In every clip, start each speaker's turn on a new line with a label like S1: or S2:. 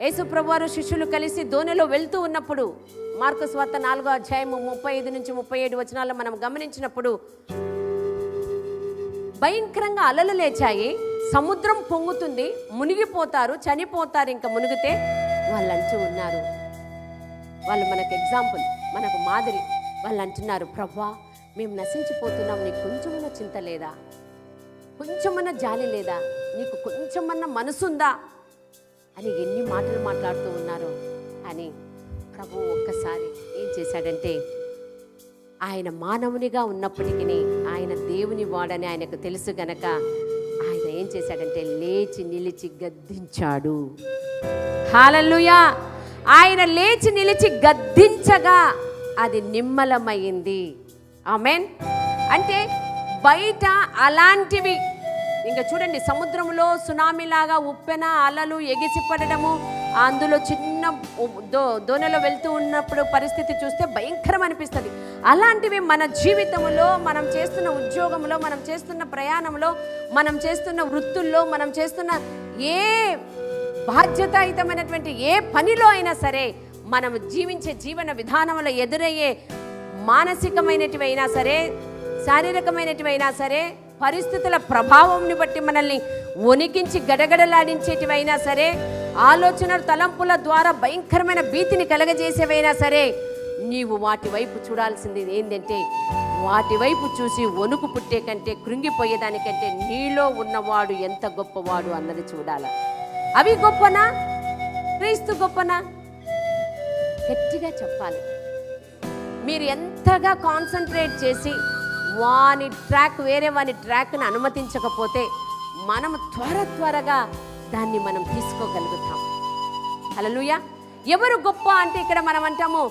S1: యేసుప్రభు వారు శిష్యులు కలిసి దోణిలో వెళ్తూ ఉన్నప్పుడు మార్కు స్వార్త నాలుగో అధ్యాయము ముప్పై ఐదు నుంచి ముప్పై ఏడు వచనాల్లో మనం గమనించినప్పుడు భయంకరంగా అలలు లేచాయి సముద్రం పొంగుతుంది మునిగిపోతారు చనిపోతారు ఇంకా మునిగితే వాళ్ళు అంటూ ఉన్నారు. వాళ్ళు మనకు ఎగ్జాంపుల్ మనకు మాదిరి. వాళ్ళు అంటున్నారు ప్రభా మేము నశించిపోతున్నాం నీకు కొంచెమన్నా చింత లేదా? కొంచెమన్నా జాలి లేదా? నీకు కొంచెమన్నా మనసుందా? అని ఎన్ని మాటలు మాట్లాడుతూ ఉన్నారు అని ప్రభు ఒక్కసారి ఏం చేశాడంటే ఆయన మానవునిగా ఉన్నప్పటికీ ఆయన దేవుని వాడని ఆయనకు తెలుసు గనక ఆయన ఏం చేశాడంటే లేచి నిలిచి గద్దించాడు. హాలల్లుయా! ఆయన లేచి నిలిచి గద్దించగా అది నిమ్మలమైంది ఆమెన్. అంటే బయట అలాంటివి ఇంకా చూడండి సముద్రంలో సునామీలాగా ఉప్పెన అలలు ఎగిసిపడము అందులో చిన్న దో దోణిలో వెళ్తూ ఉన్నప్పుడు పరిస్థితి చూస్తే భయంకరం అనిపిస్తుంది అలాంటివి మన జీవితంలో మనం చేస్తున్న ఉద్యోగంలో మనం చేస్తున్న ప్రయాణంలో మనం చేస్తున్న వృత్తుల్లో మనం చేస్తున్న ఏ బాధ్యతాయుతమైనటువంటి ఏ పనిలో అయినా సరే మనం జీవించే జీవన విధానంలో ఎదురయ్యే మానసికమైనటివైనా సరే శారీరకమైనటివైనా సరే పరిస్థితుల ప్రభావంని బట్టి మనల్ని వణికించి గడగడలాడించేటివైనా సరే ఆలోచన తలంపుల ద్వారా భయంకరమైన భీతిని కలగజేసేవైనా సరే నీవు వాటి వైపు చూడాల్సింది ఏంటంటే వాటి వైపు చూసి వణుకు పుట్టే కంటే కృంగిపోయేదానికంటే నీలో ఉన్నవాడు ఎంత గొప్పవాడు అన్నది చూడాల. అవి గొప్పనా? క్రీస్తు గొప్పనా? గట్టిగా చెప్పాలి. మీరు ఎంతగా కాన్సన్ట్రేట్ చేసి వాని ట్రాక్ వేరే వాని ట్రాక్ను అనుమతించకపోతే మనం త్వర త్వరగా దాన్ని మనం తీసుకోగలుగుతాం. హలలుయ ఎవరు గొప్ప అంటే ఇక్కడ మనం అంటాము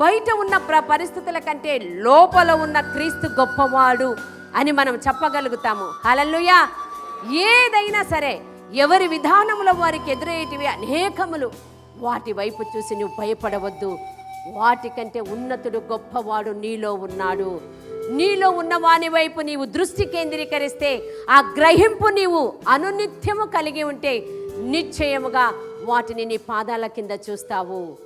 S1: బయట ఉన్న ప్ర పరిస్థితుల కంటే లోపల ఉన్న క్రీస్తు గొప్పవాడు అని మనం చెప్పగలుగుతాము. హలలుయ ఏదైనా సరే ఎవరి విధానంలో వారికి ఎదురయ్యేటివి అనేకములు వాటి వైపు చూసి నువ్వు భయపడవద్దు. వాటికంటే ఉన్నతుడు గొప్పవాడు నీలో ఉన్నాడు. నీలో ఉన్న వాని వైపు నీవు దృష్టి కేంద్రీకరిస్తే ఆ గ్రహింపు నీవు అనునిత్యము కలిగి ఉంటే నిశ్చయముగా వాటిని నీ పాదాల కింద చూస్తావు.